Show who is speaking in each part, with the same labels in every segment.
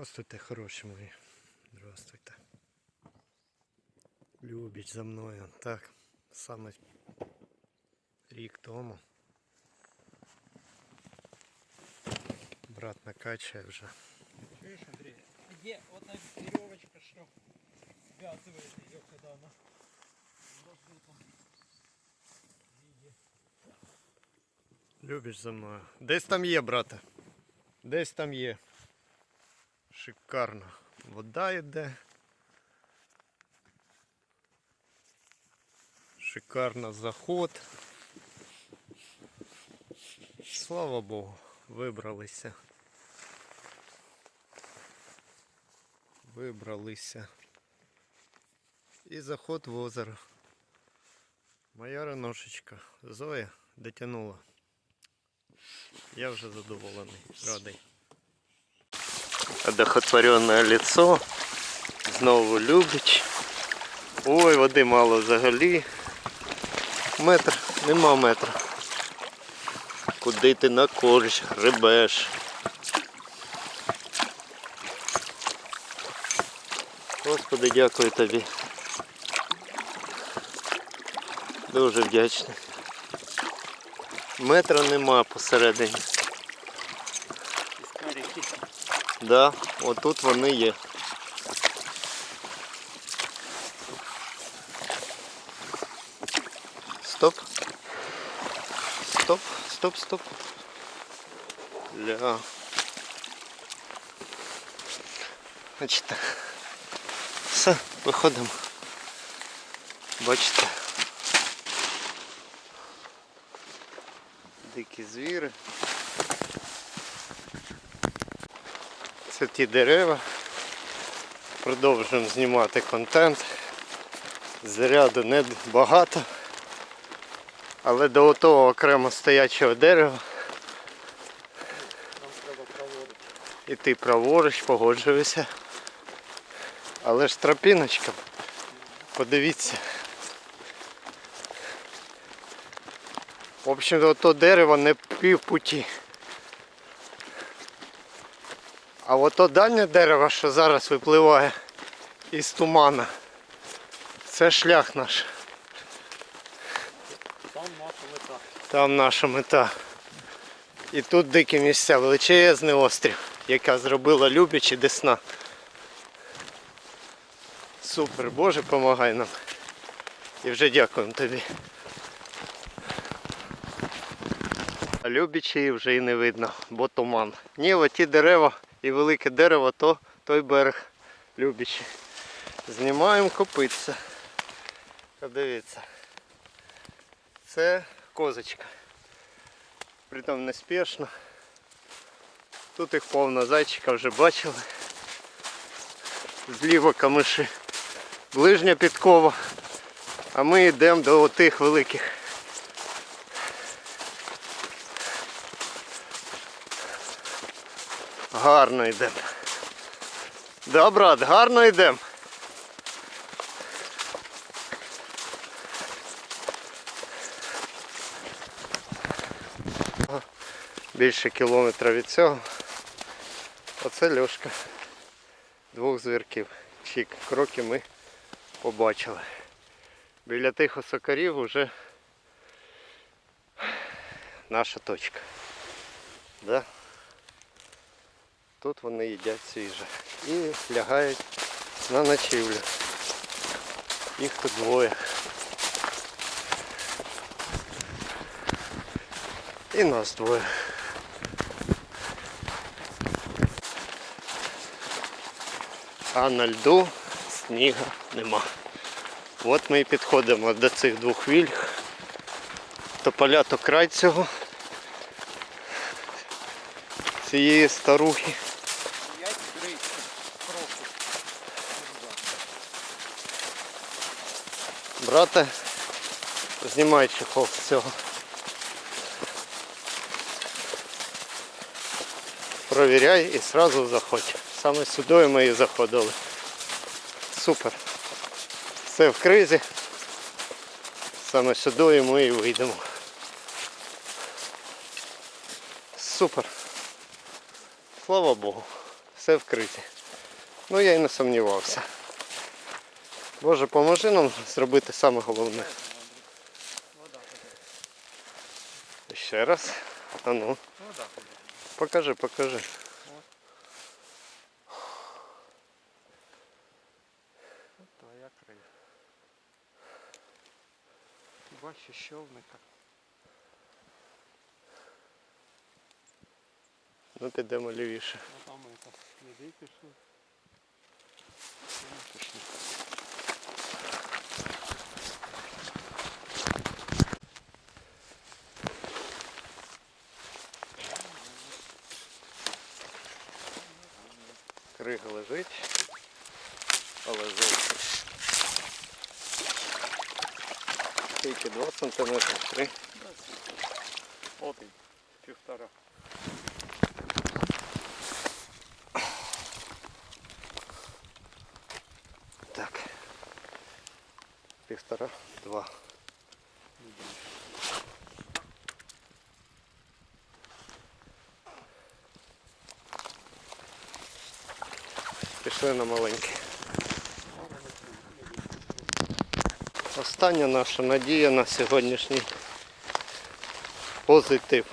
Speaker 1: Здравствуйте, хороші мої. Здравствуйте. Любіч за мною. Так, саме рік тому. Брат накачує вже.
Speaker 2: Видишь, Андрей, где эта веревочка, что связывает ее, когда она.
Speaker 1: Любіч за мною. Десь там є, брате. Десь там є. Шикарно. Вода йде. Шикарно заход. Слава Богу, вибралися. Вибралися. І заход в озеро. Моя реношечка Зоя дотягнула. Я вже задоволений, радий. Одохотворенне лицо. Знову любить. Ой, води мало взагалі. Метр, нема метра. Куди ти на корч гребеш? Господи, дякую тобі. Дуже вдячний. Метра нема посередині. Да, отут вони є. Стоп. Стоп, стоп, стоп. Ля. Значить, все, виходимо. Бачите. Дикі звіри. Це ті дерева. Продовжуємо знімати контент. Заряду не багато. Але до того окремо стоячого дерева
Speaker 2: проводити.
Speaker 1: іти праворуч, погоджуюся. Але ж тропіночка. Подивіться. В общем, то дерево не пів путі. А ото дальнє дерево, що зараз випливає із тумана, це шлях наш.
Speaker 2: Там наша мета.
Speaker 1: Там наша мета. І тут дикі місця, величезний острів, яка зробила Любіч і Десна. Супер, Боже, помагай нам. І вже дякуємо тобі. А Любічі вже і не видно, бо туман. Ні, оті дерева і велике дерево, то той берег Любічі. Знімаємо копитця. Подивіться. Це козочка. Притом неспішно. Тут їх повно зайчика вже бачили. Зліва камиші ближня підкова. А ми йдемо до отих великих. Гарно йдемо. Да, брат, гарно йдемо. більше кілометра від цього. Оце льошка двох звірків. Чик, кроки ми побачили. Біля тих осокарів вже наша точка. Да? Тут вони їдять свіже. І лягають на ночівлю. Їх тут двоє. І нас двоє. А на льду сніга нема. От ми і підходимо до цих двох вільг. Тополя то край цього. Цієї старухи. Брате, знімай чехол з цього. Провіряй і одразу заходь. Саме сюди ми і заходили. Супер. Все в кризі. Саме сюди ми і вийдемо. Супер. Слава Богу. Все в кризі. Ну я й не сумнівався. Боже, поможи нам зробити саме головне. Ще раз. А ну, покажи, покажи.
Speaker 2: Твоя крива. Бачу щовника.
Speaker 1: Ну підемо лівіше.
Speaker 2: А там это сліди пішли.
Speaker 1: Крига лежить. Але зовсім. Скільки? 2 сантиметри, 3.
Speaker 2: От і півтора.
Speaker 1: Так. Півтора, два. Пішли на. Остання наша надія на сьогоднішній позитив.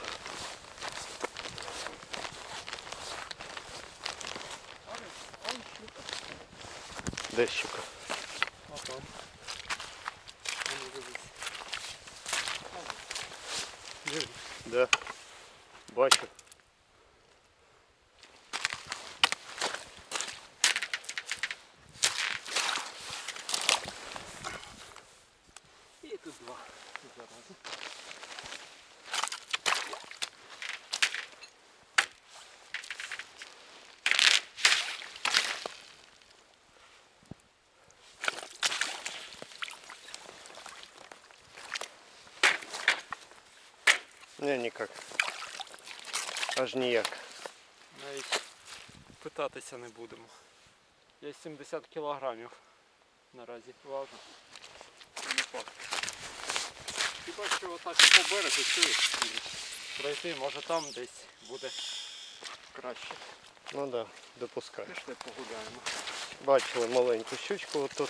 Speaker 1: Де щука? Да. Бачу.
Speaker 2: І тут два. Зарази.
Speaker 1: Не, ніяк. Аж ніяк.
Speaker 2: Навіть питатися не будемо. Я 70 кілограмів наразі важу. Не факт. Хіба що отак по берегу чуєш? Пройти, може там десь буде краще.
Speaker 1: Ну так, да, допускаю.
Speaker 2: Пішли погуляємо.
Speaker 1: Бачили маленьку щучку отут.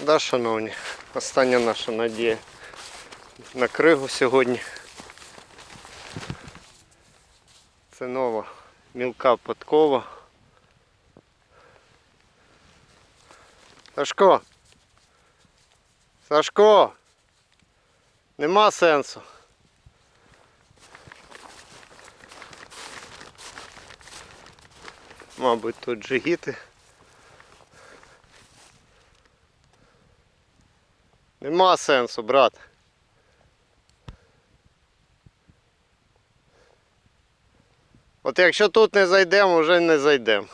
Speaker 1: Да, шановні, остання наша надія на кригу сьогодні. Це нова мілка подкова. Сашко! Сашко! Нема сенсу. Мабуть, тут джигіти. Нема сенсу, брат. От якщо тут не зайдемо, вже не зайдемо.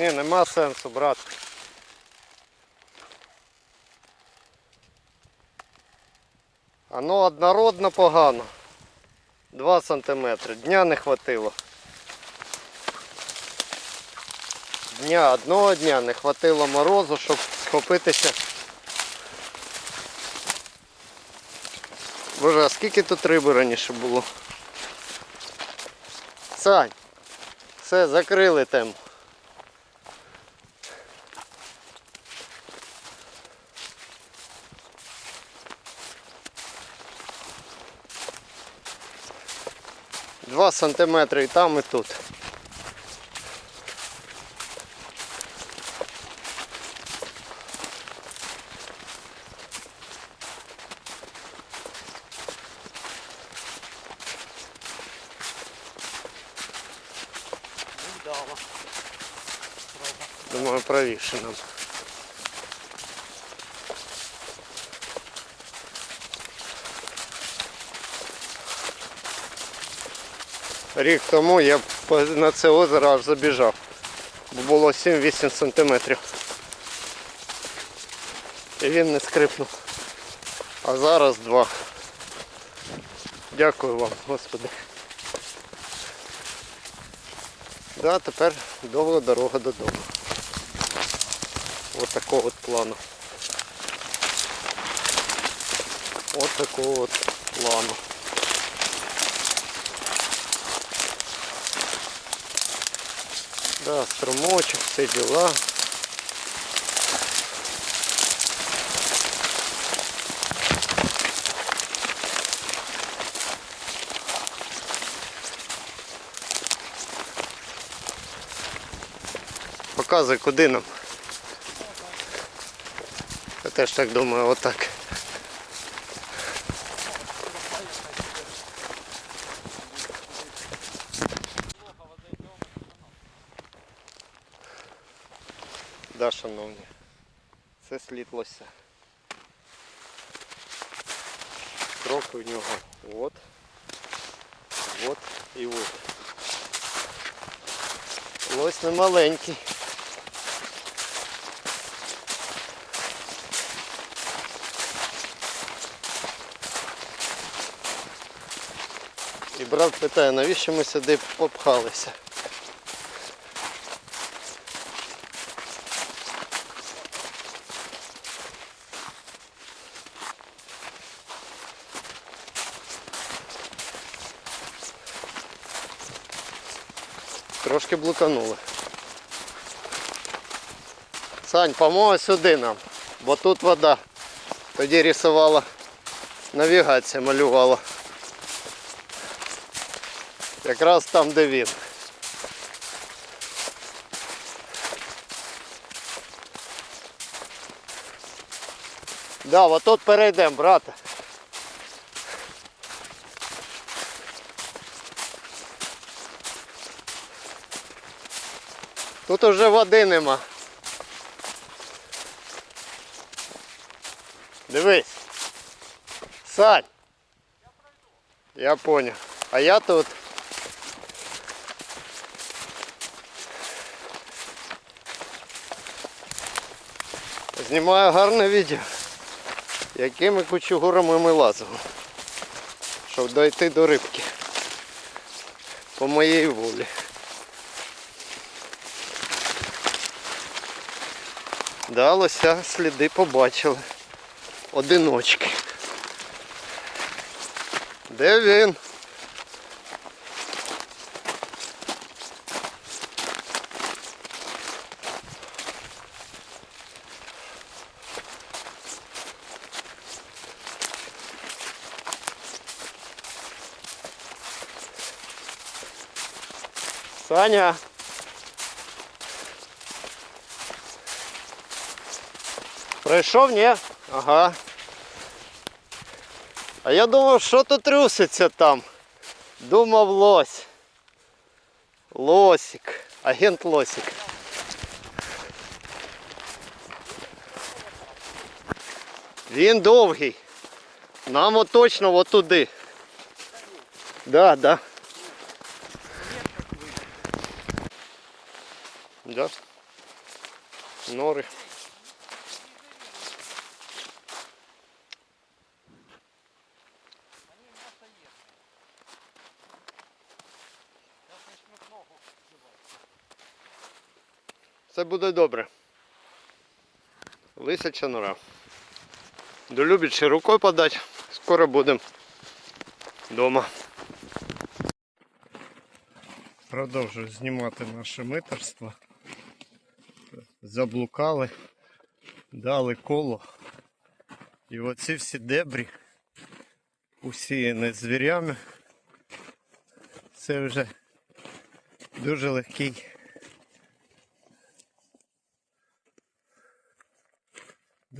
Speaker 1: Ні, нема сенсу, брат. Оно однородно погано. Два сантиметри. Дня не хватило. Дня, одного дня не хватило морозу, щоб схопитися. Боже, а скільки тут риби раніше було? Сань, все, закрили тему. Два сантиметри і там, і тут. Думаю, правіше нам. Рік тому я на це озеро аж забіжав. Бо було 7-8 сантиметрів. І він не скрипнув. А зараз два. Дякую вам, Господи. Да, тепер довга дорога додому. От такого от плану. От такого от плану. Да, струмочек, все дела. Показуй, куди нам. Я теж так думаю, отак. Да, шановні. Це лося. Кроки в нього от. От і от. Лось не маленький. І брат питає, навіщо ми сюди попхалися? Трошки блуканули. Сань, помога сюди нам, бо тут вода. Тоді рисувала, навігація малювала. Якраз там, де він. Да, от тут перейдемо, брате. Тут уже води нема. Дивись. Сань. Я понял. А я тут. Знімаю гарне відео. Якими кучугурами ми лазимо. Щоб дойти до рибки. По моїй волі. Да, лося сліди побачили. Одиночки. Де він? Саня. Прийшов, ні? Ага. А я думав, що тут труситься там. Думав лось. Лосик. Агент Лосик. Він довгий. Нам от точно от туди. Да, да. Да. Нори. Все буде добре. Лисяча нора. Долюбячи рукою подати. Скоро будемо вдома. Продовжую знімати наше митерство. Заблукали, дали коло. І оці всі дебрі усіяні звірями. Це вже дуже легкий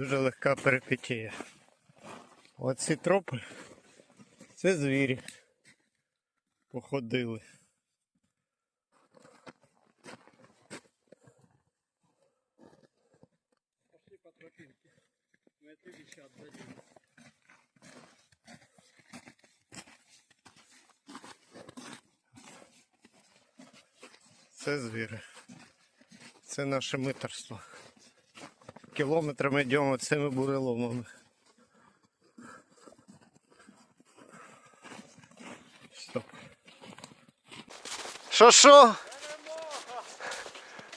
Speaker 1: дуже легка перипетія. Оці тропи це звірі походили. Пошли по тропинке. Мы это еще отдадим. Це звіри. Це наше митерство. Кілометрами йдемо цими буреломами. Стоп. Що що?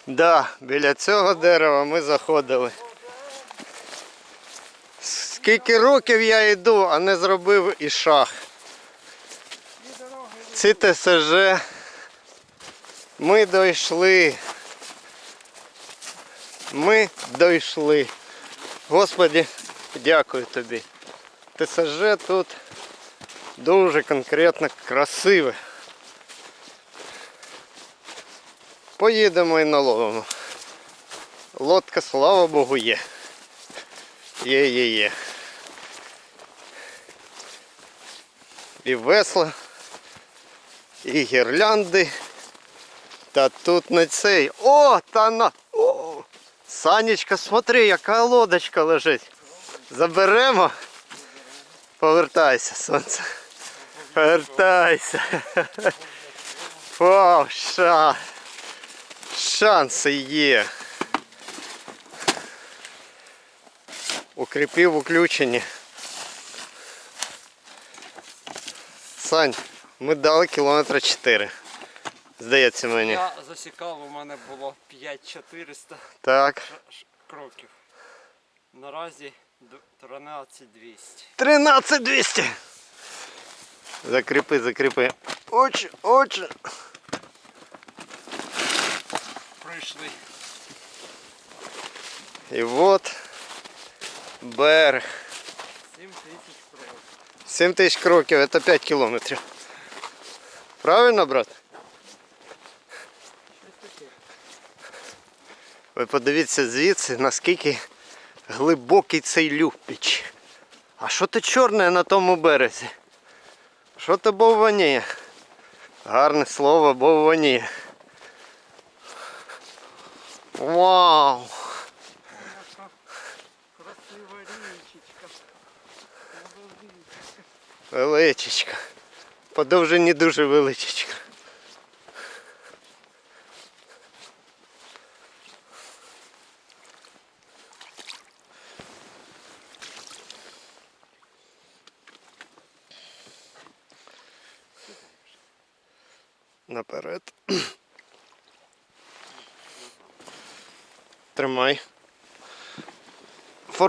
Speaker 1: Да, біля цього дерева ми заходили. Скільки років я йду, а не зробив і шаг. Ці ТСЖ ми дійшли. Ми дійшли. Господи, дякую тобі. ТСЖ тут дуже конкретно красиве. Поїдемо і наловимо. Лодка, слава Богу, є. Є, є, є. І весла, і гірлянди. Та тут не цей. О, та на. Санечка, смотри, яка лодочка лежить. Заберемо. Повертайся, сонце. Повертайся. Вау, ша. Шанси є. Укріпив включені. Сань, ми дали кілометра 4. Здається мені.
Speaker 2: Я засікав, у мене було 5400
Speaker 1: Так.
Speaker 2: кроків. Наразі д- 13200.
Speaker 1: 13200. Закріпи, закріпи. Очі, очі.
Speaker 2: Прийшли.
Speaker 1: І от берег.
Speaker 2: 7000 кроків.
Speaker 1: 7 тисяч кроків, це 5 кілометрів. Правильно, брат? Ви подивіться звідси, наскільки глибокий цей люпіч. А що то чорне на тому березі? Що то бовваніє? Гарне слово бовваніє. Вау!
Speaker 2: Красива річечка.
Speaker 1: Величечка. По довжині дуже величечка.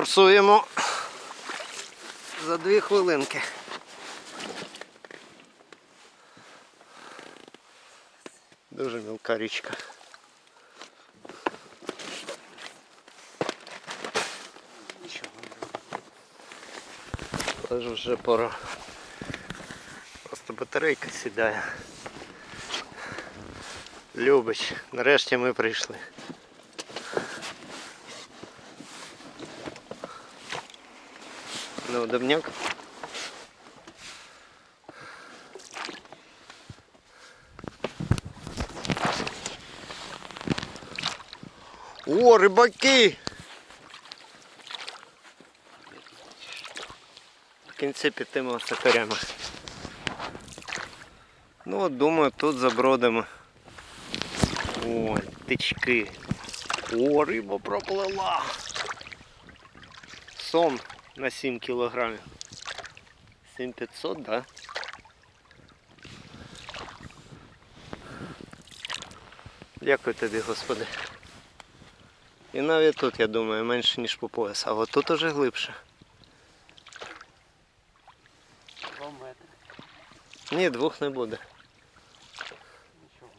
Speaker 1: Форсуємо за дві хвилинки. Дуже мілка річка. Тож вже пора. Просто батарейка сідає. Любич, нарешті ми прийшли. Ну, Домняк. О, рибаки! В кінці підтимо сакарями. Ну от думаю, тут забродимо. Ой, тички. О, риба проплила. Сом на 7 кілограмів. 7500, да? Дякую тобі, Господи. І навіть тут, я думаю, менше, ніж по пояс, а от тут уже глибше.
Speaker 2: 2 метри.
Speaker 1: Ні, двох не буде.
Speaker 2: Нічого.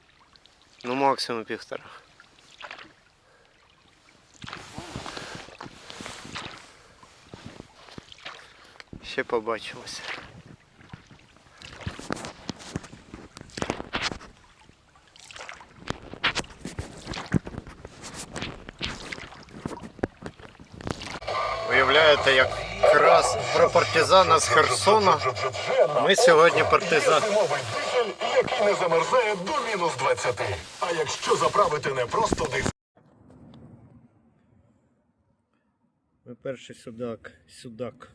Speaker 1: Ну максимум півтора. Ще побачимося. Уявляєте, якраз про партизана з Херсона. Ми сьогодні партизан.
Speaker 3: Який не замерзає до мінус 20. А якщо заправити не просто дизель,
Speaker 1: Ми перший судак, судак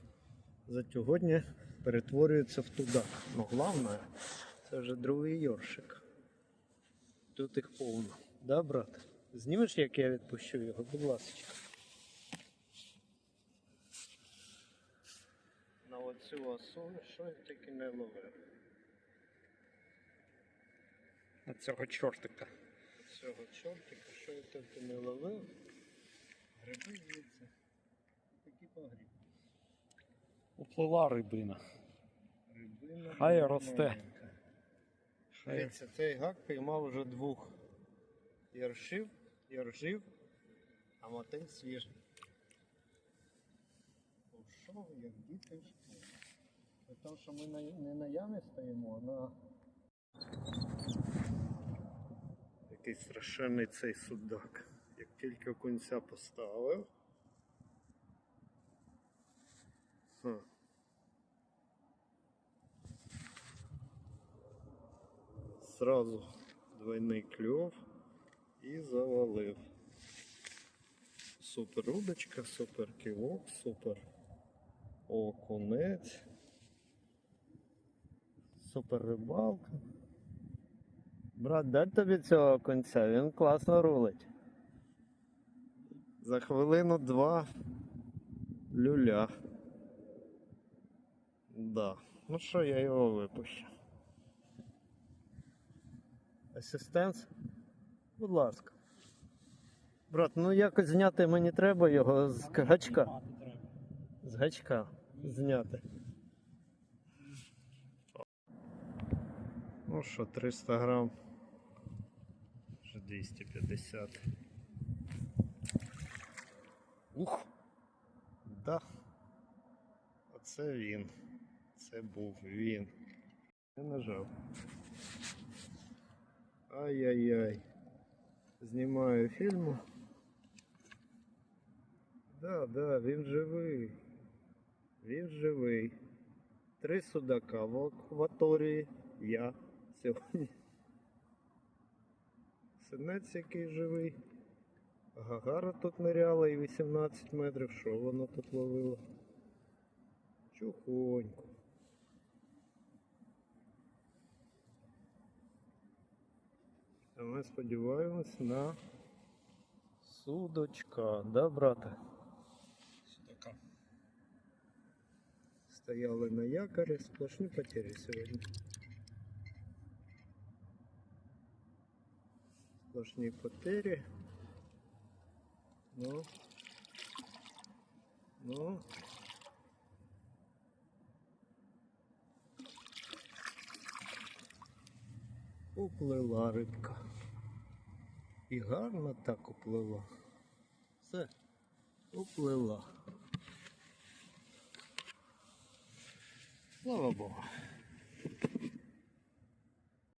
Speaker 1: за сьогодні перетворюється в тудак. Ну, головне, це вже другий йоршик. Тут їх повно. Да, брат? Знімеш, як я відпущу його, будь ласка. На оцю осу, що я тільки не ловив. На цього чортика. Цього чортика, що я тільки не ловив. Гриби звідси. Такі погріб.
Speaker 2: Уплила рибина.
Speaker 1: Рибина
Speaker 2: Хай росте.
Speaker 1: Дивіться, цей гак піймав вже двох яршів, яржив, а мотель свіжий. Пішов, як діти. Тому, що ми на, не на ямі стоїмо, а на. Який страшенний цей судак. Як тільки кінця поставив. Сразу двойний кльов і завалив. Супер удочка, супер кивок, супер окунець, супер рибалка. Брат, дай тобі цього конця, він класно рулить. За хвилину два люля. Да. Ну що, я його випущу. Асистент? Будь ласка. Брат, ну якось зняти мені треба його з гачка. З гачка зняти. Ну що, 300 грам. Вже 250. Ух! Да. Оце він. Це був він. Я нажав. Ай-яй-яй. Знімаю фільму. Да, да, він живий. Він живий. Три судака в акваторії. Я сьогодні. Синець який живий. Гагара тут ниряла і 18 метрів. Що воно тут ловило? Чухоньку. ми сподіваємось на судочка, да, брате?
Speaker 2: Судака.
Speaker 1: Стояли на якорі, сплошні потери сьогодні. Сплошні потери. Ну. Ну. Уплила рибка. І гарно так уплила. Все, уплила. Слава Богу.